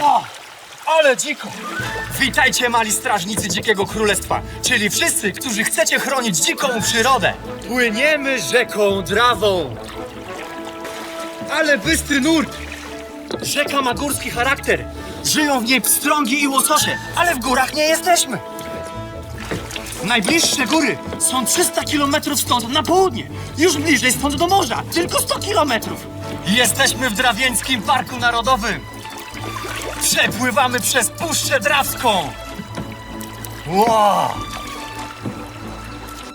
Ło, ale dziko! Witajcie mali strażnicy Dzikiego Królestwa, czyli wszyscy, którzy chcecie chronić dziką przyrodę. Płyniemy rzeką Drawą. Ale bystry nurt! Rzeka ma górski charakter. Żyją w niej pstrągi i łososie, ale w górach nie jesteśmy. Najbliższe góry są 300 km stąd na południe. Już bliżej stąd do morza, tylko 100 km. Jesteśmy w Drawieńskim Parku Narodowym. Przepływamy przez Puszczę Drawską. Wow!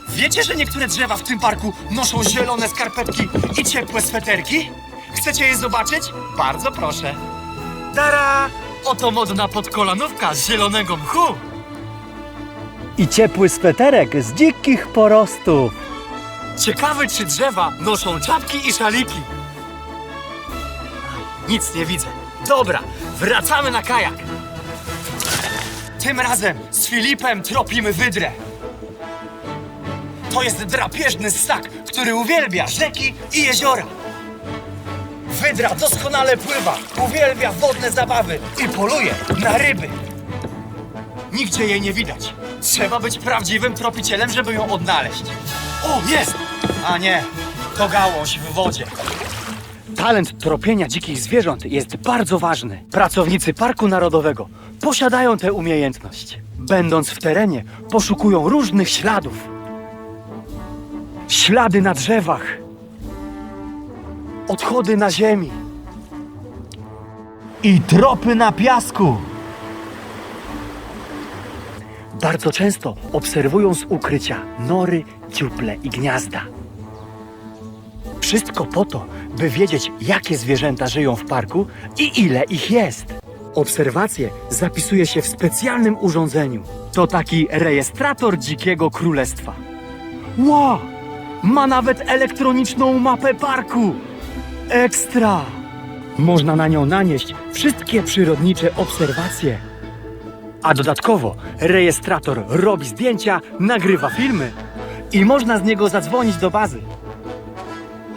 Wiecie, że niektóre drzewa w tym parku noszą zielone skarpetki i ciepłe sweterki? Chcecie je zobaczyć? Bardzo proszę. Tara! Oto modna podkolanówka z zielonego mchu. I ciepły sweterek z dzikich porostów. Ciekawe, czy drzewa noszą czapki i szaliki. Nic nie widzę. Dobra, wracamy na kajak. Tym razem z Filipem tropimy wydrę. To jest drapieżny ssak, który uwielbia rzeki i jeziora. Wydra doskonale pływa, uwielbia wodne zabawy i poluje na ryby. Nigdzie jej nie widać. Trzeba być prawdziwym tropicielem, żeby ją odnaleźć. O, jest! A nie, to gałąź w wodzie. Talent tropienia dzikich zwierząt jest bardzo ważny. Pracownicy Parku Narodowego posiadają tę umiejętność. Będąc w terenie, poszukują różnych śladów. Ślady na drzewach, odchody na ziemi i tropy na piasku. Bardzo często obserwują z ukrycia nory, dziuple i gniazda. Wszystko po to, by wiedzieć, jakie zwierzęta żyją w parku i ile ich jest. Obserwacje zapisuje się w specjalnym urządzeniu. To taki rejestrator dzikiego królestwa. Wow! Ma nawet elektroniczną mapę parku! Ekstra! Można na nią nanieść wszystkie przyrodnicze obserwacje. A dodatkowo rejestrator robi zdjęcia, nagrywa filmy i można z niego zadzwonić do bazy.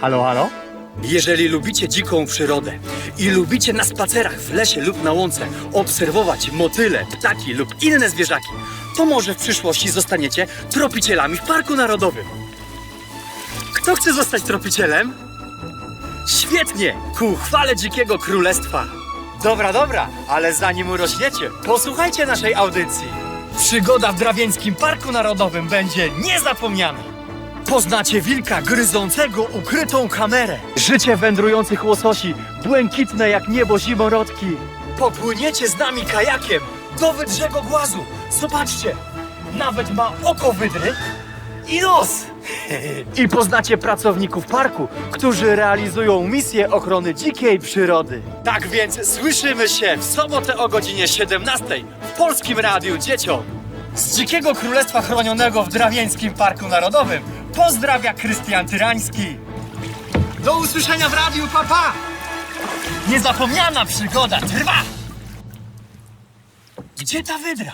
Halo, halo? Jeżeli lubicie dziką przyrodę i lubicie na spacerach w lesie lub na łące obserwować motyle, ptaki lub inne zwierzaki, to może w przyszłości zostaniecie tropicielami w Parku Narodowym. Kto chce zostać tropicielem? Świetnie! Ku chwale dzikiego królestwa! Dobra, dobra, ale zanim urośniecie, posłuchajcie naszej audycji. Przygoda w Drawieńskim Parku Narodowym będzie niezapomniana. Poznacie wilka gryzącego ukrytą kamerę. Życie wędrujących łososi, błękitne jak niebo zimorodki. Popłyniecie z nami kajakiem do wydrzego głazu. Zobaczcie, nawet ma oko wydry i nos. I poznacie pracowników parku, którzy realizują misję ochrony dzikiej przyrody. Tak więc słyszymy się w sobotę o godzinie 17 w Polskim Radiu Dzieciom. Z Dzikiego Królestwa Chronionego w Drawieńskim Parku Narodowym pozdrawia Krystian Tyrański. Do usłyszenia w radiu, papa! Niezapomniana przygoda trwa! Gdzie ta wydra?